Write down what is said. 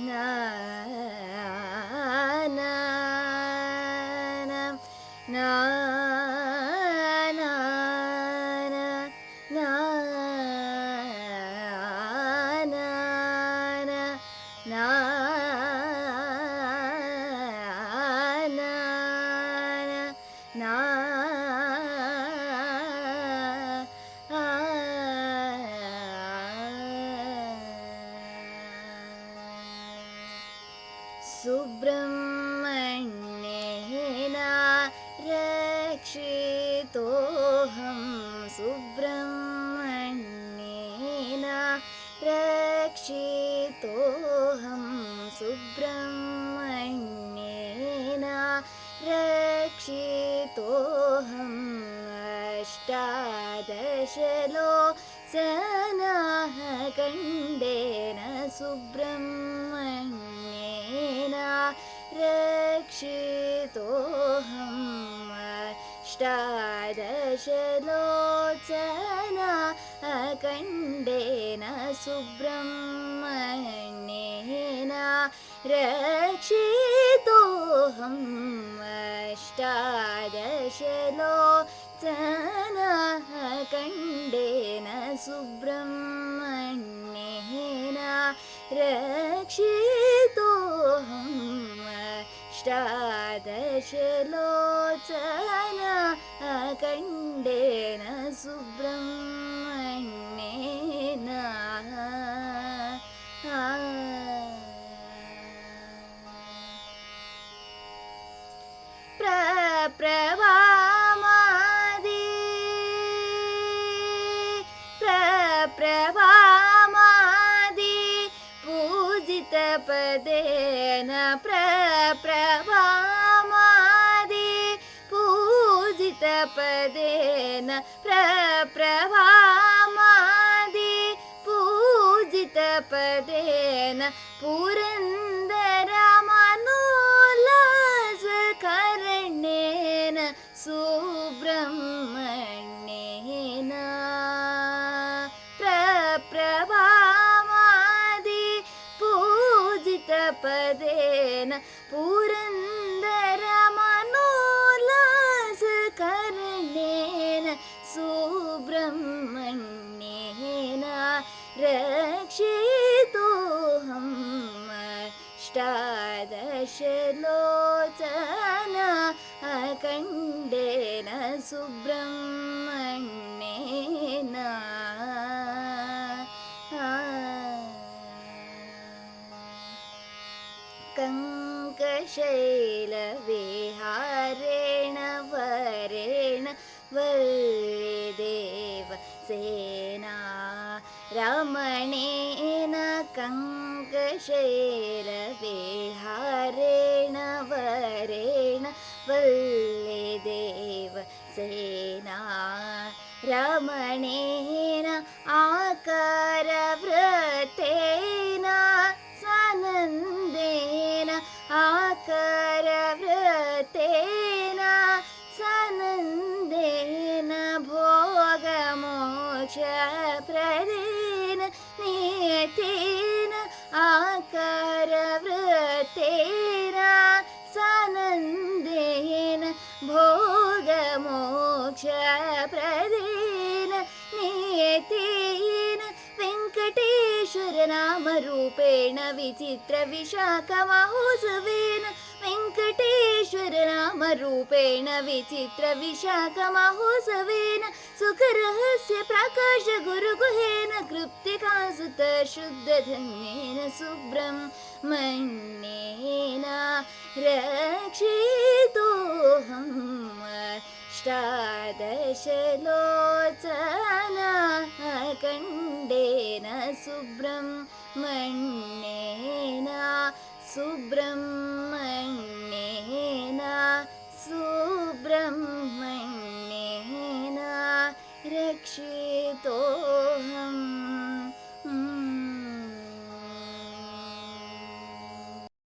na सुब्रह्मण्येन रक्षितोऽहं सुब्रह्मण्येन रक्षितोऽहं सुब्रह्मण्येन रक्षितोऽहम् अष्टादशलो सनाः कण्डेन Subrahmanya रक्षितोऽहम् अष्टादशलोचना अकण्डेन सुब्रह्मण्येन रक्षितोऽहम् अष्टादशलोचना अकण्डेन सुब्रह्मण्येन रक्षितोऽहम् अष्टादशलोचना अकण्डेन सुब्रह्मण्येन। प्रप्रभामादि। प्रप्रभामादि पूजितपदेन प्रप्रभामादि पूजितपदेन प्रप्रभामादि पूजितपदेन पुरन्दरमनोल्लासकर्णेन पूजितपदेन पुरन्दरमनोल्लासकर्णेन सुब्रह्मण्येन रक्षितोऽहम् अष्टादशलोचना अकण्डेन सुब्रह्मण्येन कङ्कशैलविहारेण वरेण वल्लिदेव सेना रमणेन कङ्कशैलविहारेण वरेण वल्लिदेव सेना रमणेन आकारव्रतेन नियतेन आकारव्रतेन सनन्देन भोगमोक्षप्रदेन नियतेन वेङ्कटेश्वरनामरूपेण विचित्रविशाखमहोत्सवेन वेङ्कटेश्वरनामरूपेण विचित्रविशाखमहोत्सवेन सुखरहस्य प्रकाश गुरुगुहेन ृप्तिकासुतशुद्धधन्येन सुभ्रं सुब्रह्मण्येन रक्षितोऽहम् अष्टादशलोचनाखण्डेन सुब्रह्मण्येन सुब्रह्मण्येन सुब्रह्मण्येन रक्षितो